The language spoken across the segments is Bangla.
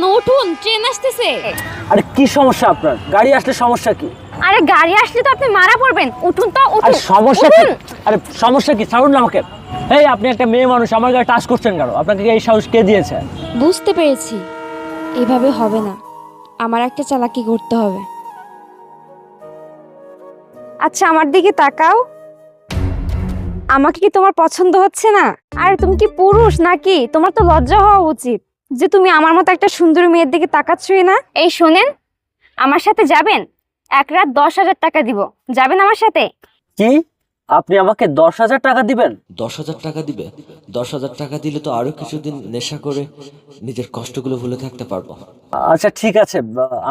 কেন? উঠুন ট্রেন আসতেছে। আরে কি সমস্যা আপনার? গাড়ি আসলে সমস্যা কি? আরে গাড়ি আসলে তো আপনি মারা পড়বেন। উঠুন তো আরে উঠুন সমস্যা কি? উঠুন। আরে সমস্যা কি? ছাড়ুন না আমাকে। এই আপনি একটা মেয়ে মানুষ আমার গাড়ি টাচ করছেন কেন? আপনাকে এই সাহস কে দিয়েছে? বুঝতে পেরেছি। এভাবে হবে না। আমার একটা চালাকি করতে হবে। আচ্ছা আমার দিকে তাকাও। আমাকে কি তোমার পছন্দ হচ্ছে না? আরে তুমি কি পুরুষ নাকি? তোমার তো লজ্জা হওয়া উচিত। যে তুমি আমার মতো একটা সুন্দর মেয়ের দিকে তাকাচ্ছই না? এই শোনেন আমার সাথে যাবেন? এক রাত দশ হাজার টাকা দিব। যাবেন আমার সাথে? কি? আপনি আমাকে দশ হাজার টাকা দিবেন? দশ হাজার টাকা দিবে? দশ হাজার টাকা দিলে তো আরও কিছুদিন নেশা করে নিজের কষ্টগুলো ভুলে থাকতে পারব। আচ্ছা ঠিক আছে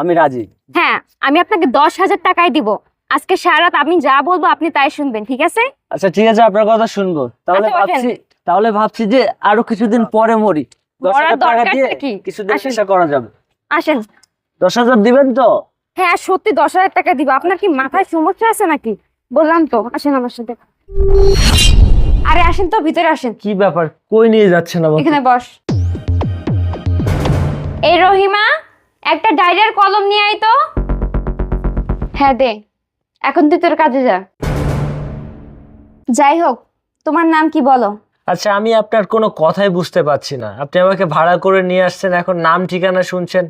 আমি রাজি। হ্যাঁ আমি আপনাকে দশ হাজার টাকাই দিব। আজকে সারা রাত আমি যা বলব আপনি তাই শুনবেন ঠিক আছে? আচ্ছা ঠিক আছে আপনার কথা শুনব। তাহলে আচ্ছা, ভাবছি তাহলে ভাবছি যে আরও কিছুদিন পরে মরি। দশ হাজার টাকা দিয়ে কি? চেষ্টা করা যাবে। আসেন। দশ হাজার দিবেন তো? হ্যাঁ সত্যি দশ হাজার টাকা দিব। আপনার কি মাথায় সমস্যা আছে নাকি? বললাম তো। আসেন আমার সাথে। আরে আসেন তো ভিতরে আসেন। কি ব্যাপার? কই নিয়ে যাচ্ছেন আমাকে? এখানে বস। এই রহিমা একটা ডায়রিয়ার কলম নিয়ে আয় তো। হ্যাঁ দে। এখন তুই তোর কাজে যা। যাই হোক তোমার নাম কি বলো? আচ্ছা আমি আপনার কোনো কথাই বুঝতে পারছি না। আপনি আমাকে ভাড়া করে নিয়ে আসছেন এখন নাম ঠিকানা শুনছেন।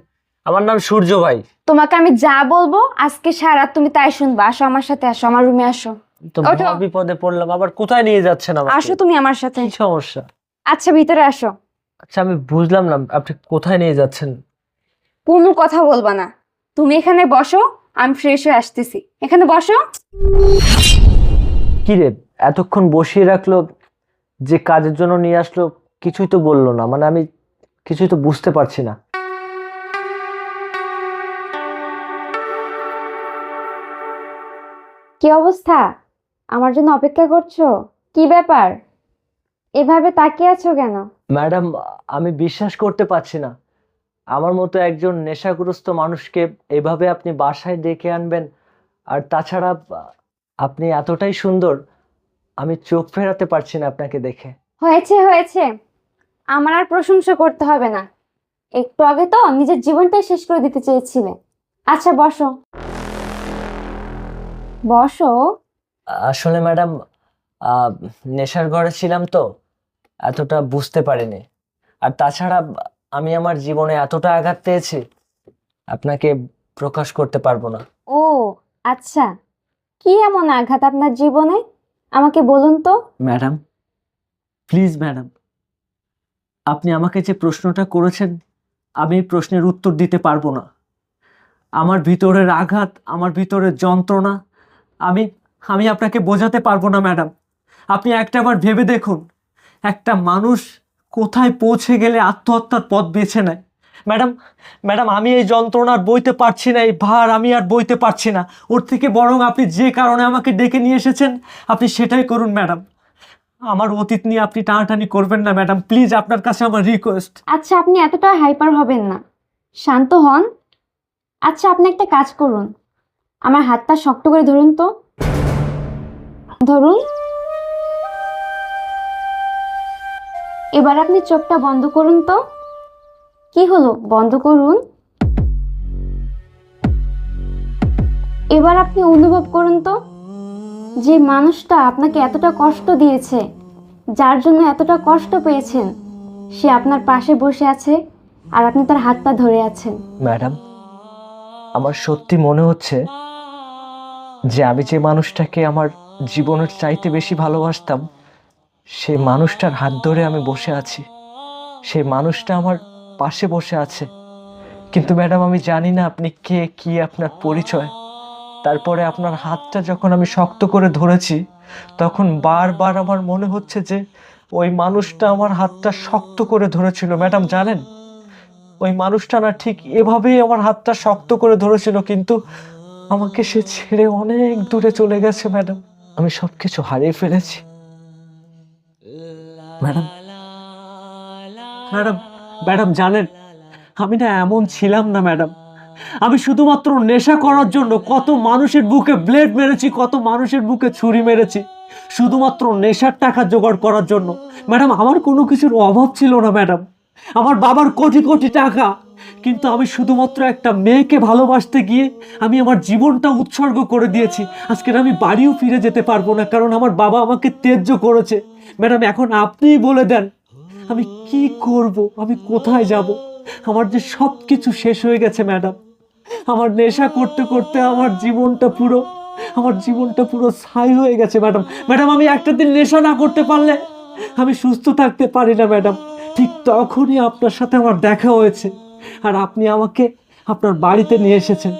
আমার নাম সূর্য ভাই। তোমাকে আমি যা বলব আজকে সারা তুমি তাই শুনবা। আসো আমার সাথে আসো আমার রুমে আসো। তো ওঠো। মহা বিপদে পড়লাম আবার কোথায় নিয়ে যাচ্ছেন আমাকে? আসো তুমি আমার সাথে। কি সমস্যা? আচ্ছা ভিতরে আসো। আচ্ছা আমি বুঝলাম না আপনি কোথায় নিয়ে যাচ্ছেন? কোনো কথা বলবা না। তুমি এখানে বসো আমি ফ্রেশ হয়ে আসতেছি। এখানে বসো। কি রে এতক্ষণ বসিয়ে রাখল যে কাজের জন্য নিয়ে আসলো কিছুই তো বলল না। মানে আমি কিছুই তো বুঝতে পারছি না। কি অবস্থা? আমার জন্য অপেক্ষা করছ? কি ব্যাপার? এভাবে তাকিয়ে আছো কেন? ম্যাডাম আমি বিশ্বাস করতে পারছি না। আমার মতো একজন নেশাগ্রস্ত মানুষকে এভাবে আপনি বাসায় ডেকে আনবেন আর তাছাড়া আপনি এতটাই সুন্দর আমি চোখ ফেরাতে পারছি না আপনাকে দেখে। হয়েছে হয়েছে। আমার আর প্রশংসা করতে হবে না। একটু আগে তো নিজের জীবনটাই শেষ করে দিতে চেয়েছিলে। আচ্ছা বসো। বসো। আসলে ম্যাডাম নেশার ঘরে ছিলাম তো এতটা বুঝতে পারিনি। আর তাছাড়া আমি আমার জীবনে এতটা আঘাত পেয়েছি আপনাকে প্রকাশ করতে পারব না। ও আচ্ছা। কি এমন আঘাত আপনার জীবনে? আমাকে বলুন তো। ম্যাডাম, প্লিজ ম্যাডাম, আপনি আমাকে যে প্রশ্নটা করেছেন, আমি এই প্রশ্নের উত্তর দিতে পারব না। আমার ভিতরের আঘাত, আমার ভিতরের যন্ত্রণা, আমি আমি আপনাকে বোঝাতে পারব না ম্যাডাম। আপনি একটা বার ভেবে দেখুন, একটা মানুষ কোথায় পৌঁছে গেলে আত্মহত্যার পথ বেছে নেয়। ম্যাডাম ম্যাডাম, আমি এই যন্ত্রণার বইতে পারছি না, এই ভার আমি আর বইতে পারছি না। ওর থেকে বরং আপনি যে কারণে আমাকে ডেকে নিয়ে এসেছেন, আপনি সেটাই করুন, ম্যাডাম। আমার অতীত নিয়ে আপনি টানাটানি করবেন না, ম্যাডাম। প্লিজ, আপনার কাছে আমার রিকোয়েস্ট আচ্ছা আপনি এতটা হাইপার হবেন না। শান্ত হন। আচ্ছা আপনি একটা কাজ করুন। আমার হাতটা শক্ত করে ধরুন তো। ধরুন। এবার আপনি চোখটা বন্ধ করুন তো। কি হলো? বন্ধ করুন। এবার আপনি অনুভব করুন তো, যে মানুষটা আপনাকে এতটা কষ্ট দিয়েছে, যার জন্য এতটা কষ্ট পেয়েছেন। সে আপনার পাশে বসে আছে আর আপনি তার হাতটা ধরে আছেন। ম্যাডাম, আমার সত্যি মনে হচ্ছে যে আমি যে মানুষটাকে আমার জীবনের চাইতে বেশি ভালোবাসতাম, সেই মানুষটার হাত ধরে আমি বসে আছি। সেই মানুষটা আমার পাশে বসে আছে। কিন্তু ম্যাডাম, আমি জানি না আপনি কে, কি আপনার পরিচয়। তারপরে আপনার হাতটা যখন আমি শক্ত করে ধরেছি, তখন বারবার আমার মনে হচ্ছে যে ওই মানুষটা আমার হাতটা শক্ত করে ধরেছিল। ম্যাডাম, জানেন? ওই মানুষটা না ঠিক এভাবেই আমার হাতটা শক্ত করে ধরেছিল, কিন্তু আমাকে সে ছেড়ে অনেক দূরে চলে গেছে, ম্যাডাম। আমি সবকিছু হারিয়ে ফেলেছি। ম্যাডাম ম্যাডাম ম্যাডাম, জানেন, আমি না এমন ছিলাম না, ম্যাডাম। আমি শুধুমাত্র নেশা করার জন্য কত মানুষের বুকে ব্লেড মেরেছি, কত মানুষের বুকে ছুরি মেরেছি। শুধুমাত্র নেশার টাকা জোগাড় করার জন্য। ম্যাডাম, আমার কোনো কিছুর অভাব ছিল না, ম্যাডাম। আমার বাবার কোটি কোটি টাকা। কিন্তু আমি শুধুমাত্র একটা মেয়েকে ভালোবাসতে গিয়ে আমি আমার জীবনটা উৎসর্গ করে দিয়েছি। আজকের আমি বাড়িও ফিরে যেতে পারব না, কারণ আমার বাবা আমাকে ত্যায্য করেছে। ম্যাডাম, এখন আপনিই বলে দেন আমি কি করব? আমি কোথায় যাব? আমার যে সব কিছু শেষ হয়ে গেছে, ম্যাডাম। আমার নেশা করতে করতে আমার জীবনটা পুরো, আমার জীবনটা পুরো ছাই হয়ে গেছে, ম্যাডাম। ম্যাডাম, আমি একটা দিন নেশা না করতে পারলে আমি সুস্থ থাকতে পারি না, ম্যাডাম। ঠিক তখনই আপনার সাথে আমার দেখা হয়েছে। আর আপনি আমাকে আপনার বাড়িতে নিয়ে এসেছেন।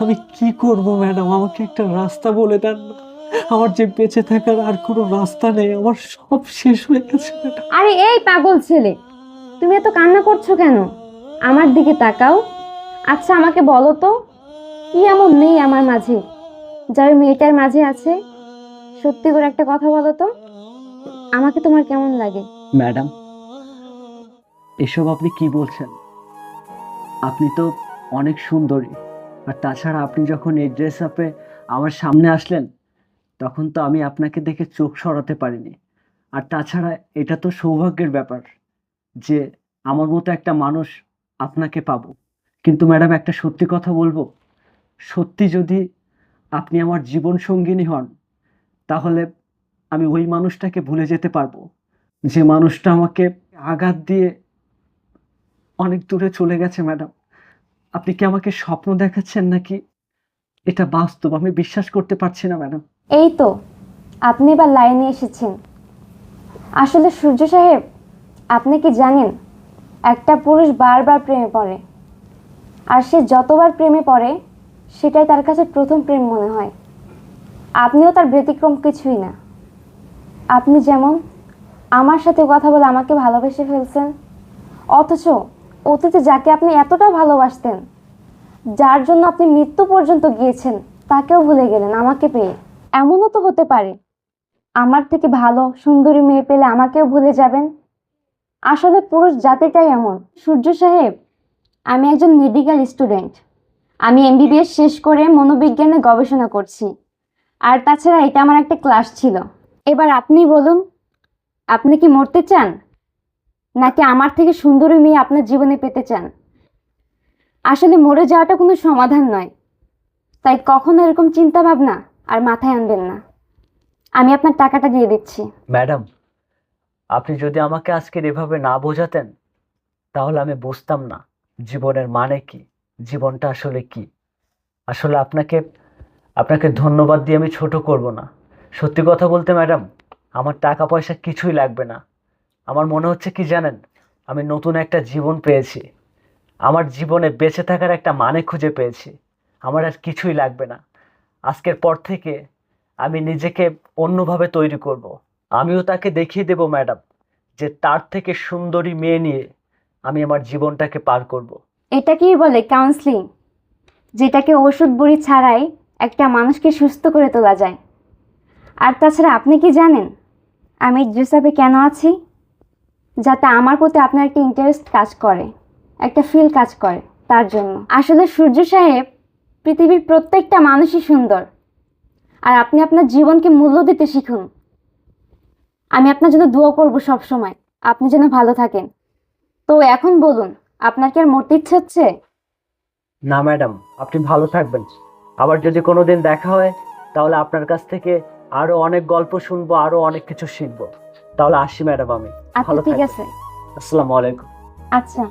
আমি কি করব, ম্যাডাম? আমাকে একটা রাস্তা বলে দেন না। আমার যে বেঁচে থাকার আর কোনো রাস্তা নেই আমার সব শেষ হয়ে গেছে। আরে এই পাগল ছেলে তুমি এত কান্না করছ কেন? আমার দিকে তাকাও। আচ্ছা আমাকে বলো তো কি এমন নেই আমার মাঝে যার মেয়েটার মাঝে আছে? সত্যি করে একটা কথা বলো তো আমাকে তোমার কেমন লাগে? ম্যাডাম এসব আপনি কি বলছেন? আপনি তো অনেক সুন্দরী আর তাছাড়া আপনি যখন এই ড্রেস আপে আমার সামনে আসলেন তখন তো আমি আপনাকে দেখে চোখ সরাতে পারিনি। আর তাছাড়া এটা তো সৌভাগ্যের ব্যাপার যে আমার মতো একটা মানুষ আপনাকে পাবো। কিন্তু ম্যাডাম, একটা সত্যি কথা বলব। সত্যি যদি আপনি আমার জীবন সঙ্গিনী হন, তাহলে আমি ওই মানুষটাকে ভুলে যেতে পারব। যে মানুষটা আমাকে আঘাত দিয়ে অনেক দূরে চলে গেছে, ম্যাডাম। আপনি কি আমাকে স্বপ্ন দেখাচ্ছেন নাকি? এটা বাস্তব, আমি বিশ্বাস করতে পারছি না, ম্যাডাম। এই তো, আপনি এবার লাইনে এসেছেন। আসলে সূর্য সাহেব, আপনি কি জানেন, একটা পুরুষ বারবার প্রেমে পড়ে। আর সে যতবার প্রেমে পড়ে, সেটাই তার কাছে প্রথম প্রেম মনে হয়। আপনিও তার ব্যতিক্রম কিছুই না। আপনি যেমন আমার সাথে কথা বলে আমাকে ভালোবেসে ফেলছেন, অথচ অতীতে যাকে আপনি এতটা ভালোবাসতেন, যার জন্য আপনি মৃত্যু পর্যন্ত গিয়েছেন, তাকেও ভুলে গেলেন আমাকে পেয়ে। এমনও তো হতে পারে। আমার থেকে ভালো, সুন্দরী মেয়ে পেলে আমাকেও ভুলে যাবেন। আসলে পুরুষ জাতিটাই এমন। সূর্য সাহেব, আমি একজন মেডিকেল স্টুডেন্ট আমি এমবিবিএস শেষ করে মনোবিজ্ঞানে গবেষণা করছি। আর তাছাড়া এটা আমার একটা ক্লাস ছিল। এবার আপনি বলুন, আপনি কি মরতে চান? নাকি আমার থেকে সুন্দরী মেয়ে আপনার জীবনে পেতে চান? আসলে মরে যাওয়াটা কোনো সমাধান নয়। তাই কখনো এরকম চিন্তা ভাবনা আর মাথায় আনবেন না। আমি আপনার টাকাটা দিয়ে দিচ্ছি। ম্যাডাম, আপনি যদি আমাকে আজকের এভাবে না বোঝাতেন, তাহলে আমি বুঝতাম না জীবনের মানে কি, জীবনটা আসলে কি। আসলে আপনাকে আপনাকে ধন্যবাদ দিয়ে আমি ছোট করব না। সত্যি কথা বলতে ম্যাডাম, আমার টাকা পয়সা কিছুই লাগবে না। আমার মনে হচ্ছে কি জানেন, আমি নতুন একটা জীবন পেয়েছি। আমার জীবনে বেঁচে থাকার একটা মানে খুঁজে পেয়েছি। আমার আর কিছুই লাগবে না। আজকের পর থেকে আমি নিজেকে অন্যভাবে তৈরি করব। আমিও তাকে দেখিয়ে দেব, ম্যাডাম, যে তার থেকে সুন্দরী মেয়ে নিয়ে আমি আমার জীবনটাকে পার করব। এটাকেই বলে কাউন্সিলিং যেটাকে ওষুধ বড়ি ছাড়াই একটা মানুষকে সুস্থ করে তোলা যায় আর তাছাড়া আপনি কি জানেন, আমি ড্রেস কেন আছি যাতে আমার প্রতি আপনার একটা ইন্টারেস্ট কাজ করে, একটা ফিল কাজ করে, তার জন্য আসলে সূর্য সাহেব পৃথিবীর প্রত্যেকটা মানুষই সুন্দর। আর আপনি আপনার জীবনকে মূল্য দিতে শিখুন। আমি আপনার জন্য দোয়া করব সব সময় আপনি যেন ভালো থাকেন। তো এখন বলুন আপনার কি আর মরতে ইচ্ছে হচ্ছে? না ম্যাডাম আপনি ভালো থাকবেন। আবার যদি কোনো দিন দেখা হয় তাহলে আপনার কাছ থেকে আরও অনেক গল্প শুনব আরও অনেক কিছু শিখব। তাহলে আসি ম্যাডাম আমি। আচ্ছা ভালো ঠিক আছে। আসসালামু আলাইকুম। আচ্ছা।